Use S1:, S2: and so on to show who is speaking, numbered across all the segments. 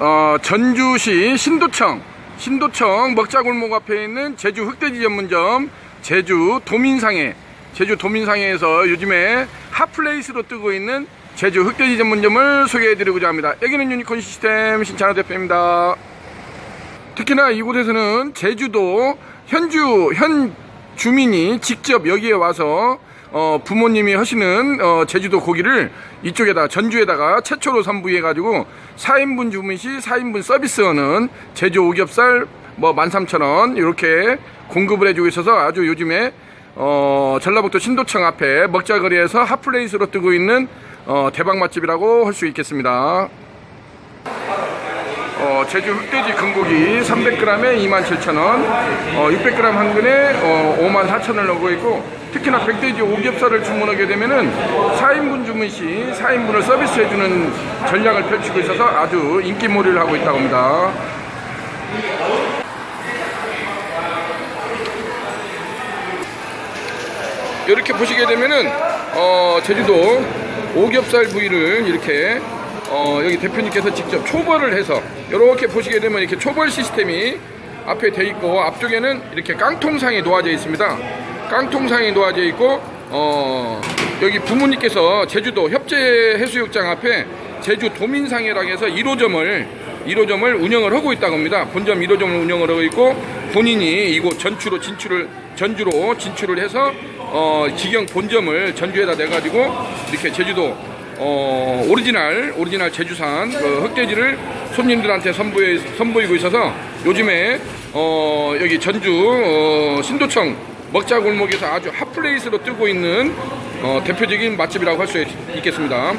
S1: 어, 전주시 신도청 신도청 먹자골목 앞에 있는 제주 흑돼지 전문점 제주 도민상해 제주 도민상해에서 요즘에 핫플레이스로 뜨고 있는 제주 흑돼지 전문점을 소개해드리고자 합니다. 여기는 유니콘 시스템 신찬호 대표입니다. 특히나 이곳에서는 제주도 현주 현 주민이 직접 여기에 와서 어, 부모님이 하시는 어, 제주도 고기를 이쪽에다 전주에다가 최초로 선부해 가지고 4인분 주문 시 4인분 서비스하는 제주 오겹살 뭐 13,000원 이렇게 공급을 해주고 있어서 아주 요즘에 어, 전라북도 신도청 앞에 먹자거리에서 핫플레이스로 뜨고 있는 어, 대박 맛집이라고 할 수 있겠습니다. 어, 제주 흑돼지 금고기 300g에 27,000원, 어, 600g 한 근에 어, 54,000원을 넣고 있고 특히나 백돼지 오겹살을 주문하게 되면은 4인분 주문 시 4인분을 서비스해주는 전략을 펼치고 있어서 아주 인기몰이를 하고 있다고 합니다. 이렇게 보시게 되면은 어, 제주도 오겹살 부위를 이렇게 어, 여기 대표님께서 직접 초벌을 해서 이렇게 보시게 되면 이렇게 초벌 시스템이 앞에 돼 있고 앞쪽에는 이렇게 깡통상이 놓아져 있습니다. 깡통상이 놓아져 있고 어, 여기 부모님께서 제주도 협재 해수욕장 앞에 제주 도민상해랑 해서 1호점을 1호점을 운영을 하고 있다고 합니다. 본점 1호점을 운영을 하고 있고 본인이 이곳 전주로 진출을 전주로 진출을 해서 어, 직영 본점을 전주에다 내 가지고 이렇게 제주도 어, 오리지널 오리지널 제주산 그 흑돼지를 손님들한테 선보이, 선보이고 있어서 요즘에 어, 여기 전주 어, 신도청 먹자 골목에서 아주 핫플레이스로 뜨고 있는 어, 대표적인 맛집이라고 할 수 있겠습니다.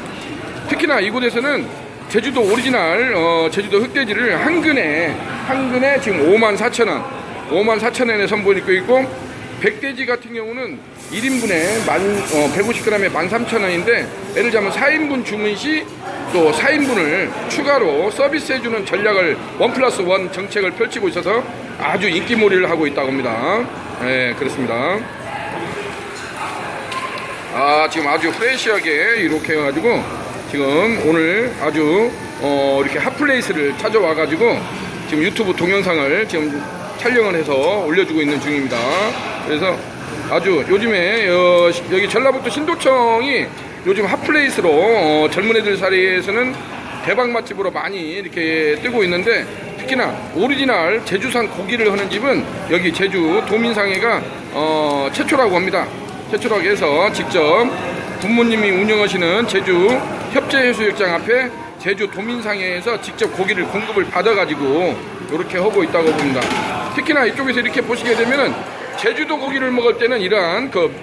S1: 특히나 이곳에서는 제주도 오리지널 어, 제주도 흑돼지를 한 근에 한 근에 지금 5만 4천 원, 5만 4천 원에 선보이고 있고 백돼지 같은 경우는 1인분에 만, 어, 150g에 13,000원인데 예를 들자면 4인분 주문 시 또 4인분을 추가로 서비스해주는 전략을 원 플러스 원 정책을 펼치고 있어서 아주 인기몰이를 하고 있다고 합니다. 네, 그렇습니다. 아, 지금 아주 프레시하게 이렇게 해가지고 지금 오늘 아주 어, 이렇게 핫플레이스를 찾아와가지고 지금 유튜브 동영상을 지금 촬영을 해서 올려주고 있는 중입니다. 그래서 아주 요즘에 어, 시- 여기 전라북도 신도청이 요즘 핫플레이스로 어, 젊은 애들 사이에서는 대박 맛집으로 많이 이렇게 뜨고 있는데 특히나 오리지널 제주산 고기를 하는 집은 여기 제주 도민상해가 어, 최초라고 합니다. 최초라고 해서 직접 부모님이 운영하시는 제주 협재해수욕장 앞에 제주 도민상해에서 직접 고기를 공급을 받아가지고 이렇게 하고 있다고 봅니다. 특히나 이쪽에서 이렇게 보시게 되면은 제주도 고기를 먹을 때는 이러한 그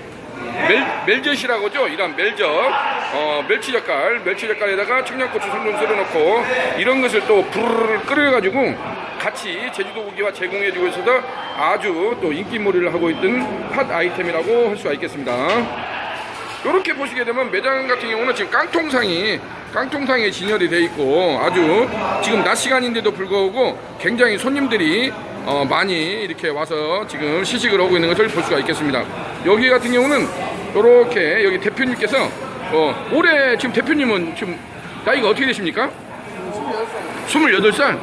S1: 멜, 멜젓이라고 하죠. 이런 멜젓, 어, 멸치젓갈, 멸치젓갈에다가 청양고추 성분 썰어놓고 이런 것을 또 부르르 끓여가지고 같이 제주도 고기와 제공해주고 있어서 아주 또 인기몰이를 하고 있던 핫 아이템이라고 할 수가 있겠습니다. 이렇게 보시게 되면 매장 같은 경우는 지금 깡통상이 깡통상에 진열이 돼 있고 아주 지금 낮 시간인데도 불구하고 굉장히 손님들이 어, 많이 이렇게 와서 지금 시식을 하고 있는 것을 볼 수가 있겠습니다. 여기 같은 경우는 이렇게 여기 대표님께서 어, 올해 지금 대표님은 지금 나이가 어떻게 되십니까? 28살.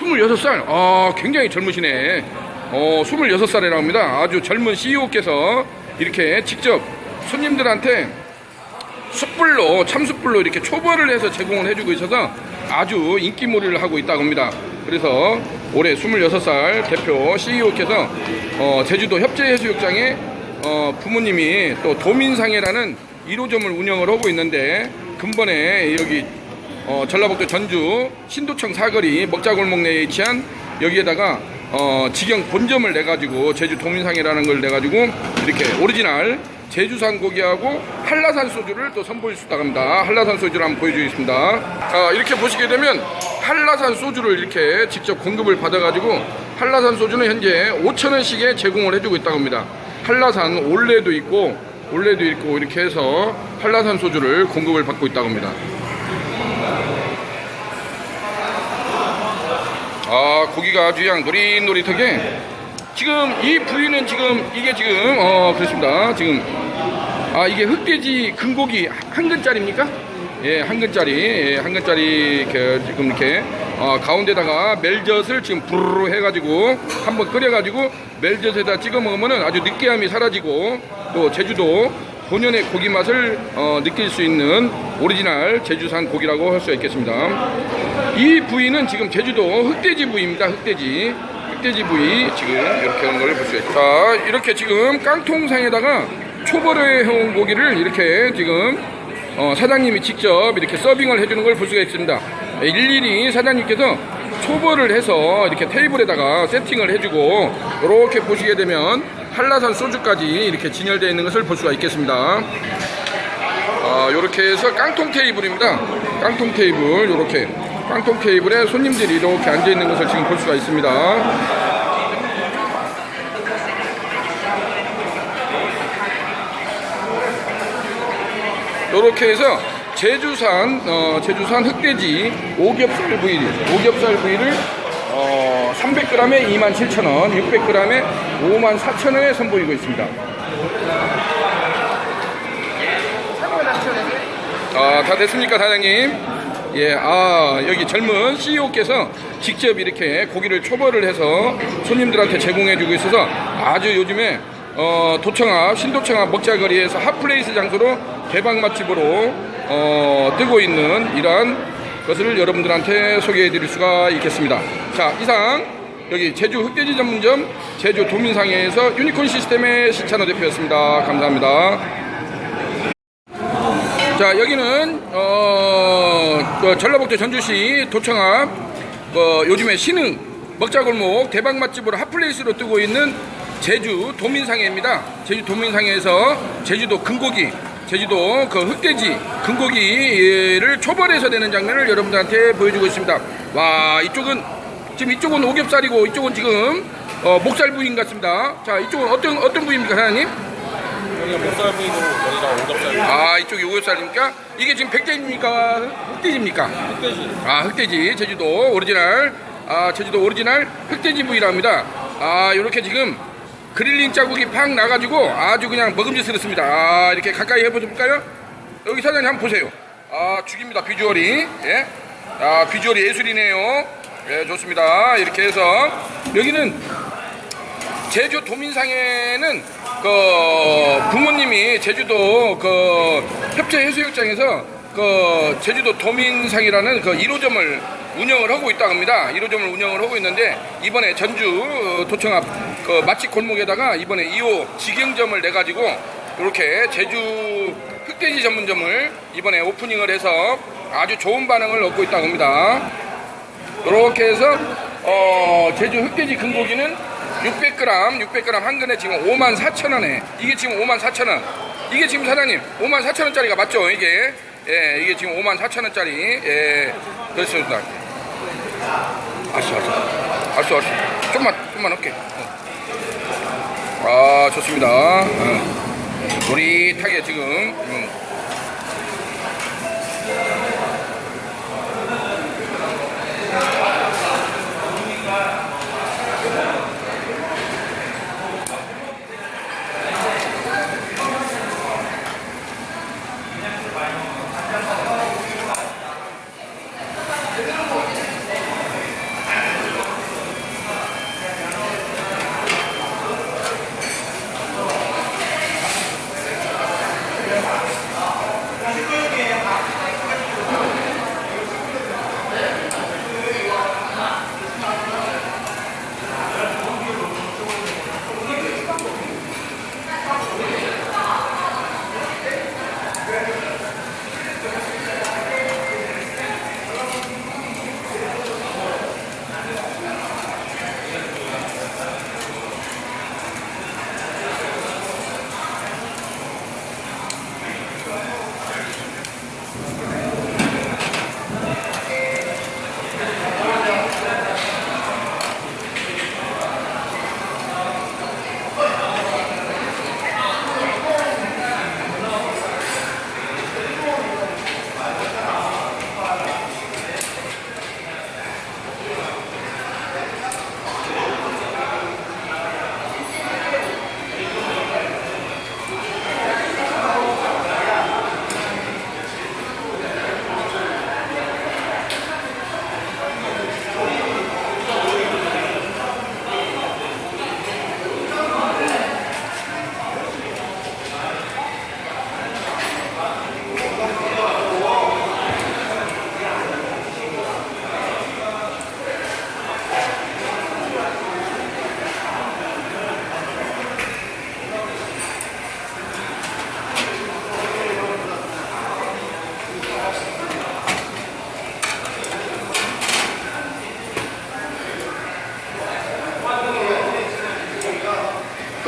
S1: 26살. 아, 굉장히 젊으시네. 어, 26살이라고 합니다. 아주 젊은 CEO께서 이렇게 직접 손님들한테 숯불로, 참숯불로 이렇게 초벌을 해서 제공을 해주고 있어서 아주 인기몰이를 하고 있다고 합니다. 그래서 올해 26살 대표 CEO께서 어, 제주도 협재해수욕장에 어, 부모님이 또 도민상해라는 1호점을 운영을 하고 있는데 근본에 여기 어, 전라북도 전주 신도청 사거리 먹자골목 내에 위치한 여기에다가 어, 직영 본점을 내가지고 제주 도민상이라는 걸 내가지고 이렇게 오리지널 제주산 고기하고 한라산 소주를 또 선보일 수 있다고 합니다. 한라산 소주를 한번 보여주겠습니다. 아, 이렇게 보시게 되면 한라산 소주를 이렇게 직접 공급을 받아가지고 한라산 소주는 현재 5천원씩에 제공을 해주고 있다고 합니다. 한라산 올레도 있고 올레도 있고 이렇게 해서 한라산 소주를 공급을 받고 있다고 합니다. 아 고기가 아주 그냥 노릿노릿하게 지금 이 부위는 지금 이게 지금 어 그렇습니다 지금 아 이게 흑돼지 근고기 한 근짜리입니까? 예 한 근짜리 예, 한 근짜리 이렇게 지금 이렇게 어, 가운데다가 멜젓을 지금 부르르 해가지고 한번 끓여가지고 멜젓에다 찍어 먹으면 아주 느끼함이 사라지고 또 제주도 본연의 고기 맛을 어, 느낄 수 있는 오리지널 제주산 고기라고 할 수 있겠습니다. 이 부위는 지금 제주도 흑돼지 부위입니다. 흑돼지. 흑돼지 부위 지금 이렇게 하는 걸 볼 수 있죠. 자, 이렇게 지금 깡통상에다가 초벌을 해온 고기를 이렇게 지금 어, 사장님이 직접 이렇게 서빙을 해주는 걸 볼 수가 있습니다. 일일이 사장님께서 초벌을 해서 이렇게 테이블에다가 세팅을 해주고 이렇게 보시게 되면 한라산 소주까지 이렇게 진열되어 있는 것을 볼 수가 있겠습니다. 아, 요렇게 해서 깡통 테이블입니다. 깡통 테이블, 요렇게. 깡통 테이블에 손님들이 이렇게 앉아 있는 것을 지금 볼 수가 있습니다. 요렇게 해서 제주산, 어, 제주산 흑돼지 오겹살 부위, 오겹살 부위를 어, 300g에 27,000원, 600g에 54,000원에 선보이고 있습니다. 아, 다 됐습니까, 사장님? 예, 아, 여기 젊은 CEO께서 직접 이렇게 고기를 초벌을 해서 손님들한테 제공해주고 있어서 아주 요즘에 어, 도청앞, 신도청앞 먹자거리에서 핫플레이스 장소로 개방 맛집으로 어, 뜨고 있는 이러한 것을 여러분들한테 소개해 드릴 수가 있겠습니다. 자, 이상 여기 제주 흑돼지 전문점 제주 도민상해에서 유니콘 시스템의 신찬호 대표였습니다. 감사합니다. 자 여기는 어, 그 전라북도 전주시 도청앞 어, 요즘에 신흥 먹자골목 대박 맛집으로 핫플레이스로 뜨고 있는 제주 도민상해입니다. 제주 도민상해에서 제주도 금고기 제주도 그 흑돼지 금고기를 초벌해서 되는 장면을 여러분들한테 보여주고 있습니다. 와 이쪽은 지금 이쪽은 오겹살이고 이쪽은 지금 어, 목살 부위인 것 같습니다. 자 이쪽은 어떤 어떤 부위입니까 사장님?
S2: 목살 부위고 여기가 오겹살
S1: 아 이쪽이 오겹살입니까? 이게 지금 백돼지입니까? 흑돼지입니까?
S2: 흑돼지
S1: 아 흑돼지 제주도 오리지널 아 제주도 오리지널 흑돼지 부위랍니다. 아 요렇게 지금 그릴링 자국이 팍 나가지고 아주 그냥 먹음직스럽습니다. 아 이렇게 가까이 해보실까요? 여기 사장님 한번 보세요. 아 죽입니다 비주얼이 예. 아 비주얼이 예술이네요. 예 좋습니다. 이렇게 해서 여기는 제주 도민상에는 그 부모님이 제주도 그 협재 해수욕장에서 그 제주도 도민상이라는 그 1호점을 운영을 하고 있다고 합니다. 1호점을 운영을 하고 있는데 이번에 전주 도청 앞 그 맛집 골목에다가 이번에 2호 직영점을 내 가지고 이렇게 제주 흑돼지 전문점을 이번에 오프닝을 해서 아주 좋은 반응을 얻고 있다고 합니다. 이렇게 해서 어, 제주 흑돼지 금고기는 600g, 600g 한 근에 지금 54,000원에 이게 지금 54,000원. 이게 지금 사장님 54,000원짜리가 맞죠? 이게 예, 이게 지금 54,000원짜리 예, 그렇습니다. 알았어, 알았어, 알았어, 알았어. 좀만, 좀만 할게. 어. 아, 좋습니다. 어. 노릿하게 지금. 음.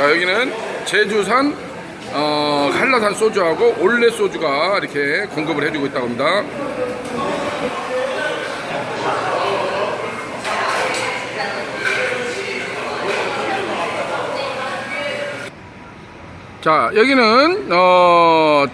S1: 자 여기는 제주산 어, 한라산 소주하고 올레 소주가 이렇게 공급을 해주고 있다고 합니다. 자 여기는 어,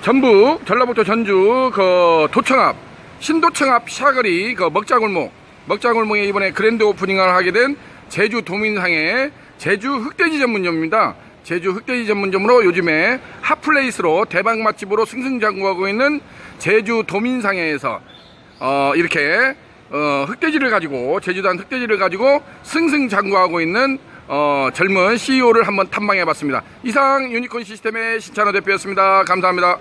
S1: 전북 전라북도 전주 그 도청 앞 신도청 앞 샤거리 그 먹자골목 먹자골목에 이번에 그랜드 오프닝을 하게 된 제주 도민상의 제주 흑돼지 전문점입니다. 제주 흑돼지 전문점으로 요즘에 핫플레이스로 대박 맛집으로 승승장구하고 있는 제주 도민상회에서 어, 이렇게 어, 흑돼지를 가지고 제주도한 흑돼지를 가지고 승승장구하고 있는 어, 젊은 CEO를 한번 탐방해 봤습니다. 이상 유니콘 시스템의 신찬호 대표였습니다. 감사합니다.